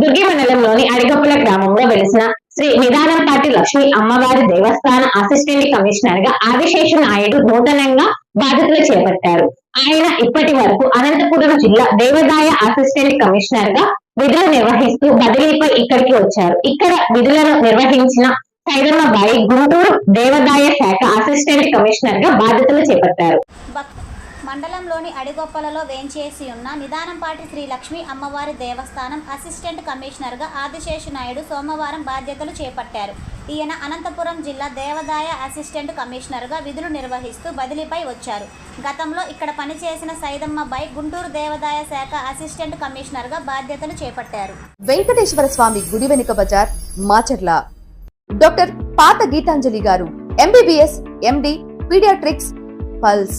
దుర్గి మండలంలోని అడిగొప్పల గ్రామంలో వెలిసిన శ్రీ నిదానంపాటి లక్ష్మి అమ్మవారి దేవస్థాన అసిస్టెంట్ కమిషనర్గా ఆదిశేష నాయుడు నూతనంగా బాధ్యతలు చేపట్టారు. ఆయన ఇప్పటి వరకు అనంతపురం జిల్లా దేవదాయ అసిస్టెంట్ కమిషనర్గా విధులు నిర్వహిస్తూ బదిలీపై ఇక్కడికి వచ్చారు. ఇక్కడ విధులను నిర్వహించిన సైదమ్మబాయి గుంటూరు దేవదాయ శాఖ అసిస్టెంట్ కమిషనర్గా బాధ్యతలు చేపట్టారు. మండలంలోని అడిగొప్పలలో వేంచేసి ఉన్న నిదానంపాటి శ్రీ లక్ష్మీ అమ్మవారి దేవస్థానం అసిస్టెంట్ కమిషనర్గా ఆదిశేషు నాయుడు సోమవారం బాధ్యతలు చేపట్టారు. ఈయన అనంతపురం జిల్లా దేవదాయ అసిస్టెంట్ కమిషనర్గా విధులు నిర్వహిస్తూ బదిలీపై వచ్చారు. గతంలో ఇక్కడ పనిచేసిన సైదమ్మబాయి గుంటూరు దేవదాయ శాఖ అసిస్టెంట్ కమిషనర్గా బాధ్యతలు చేపట్టారు. వెంకటేశ్వర స్వామి గుడి వెనుక బజార్ మాచర్ల. డాక్టర్ పాత గీతాంజలి గారు ఎంబీబీఎస్ ఎండి పీడియాట్రిక్స్ పల్స్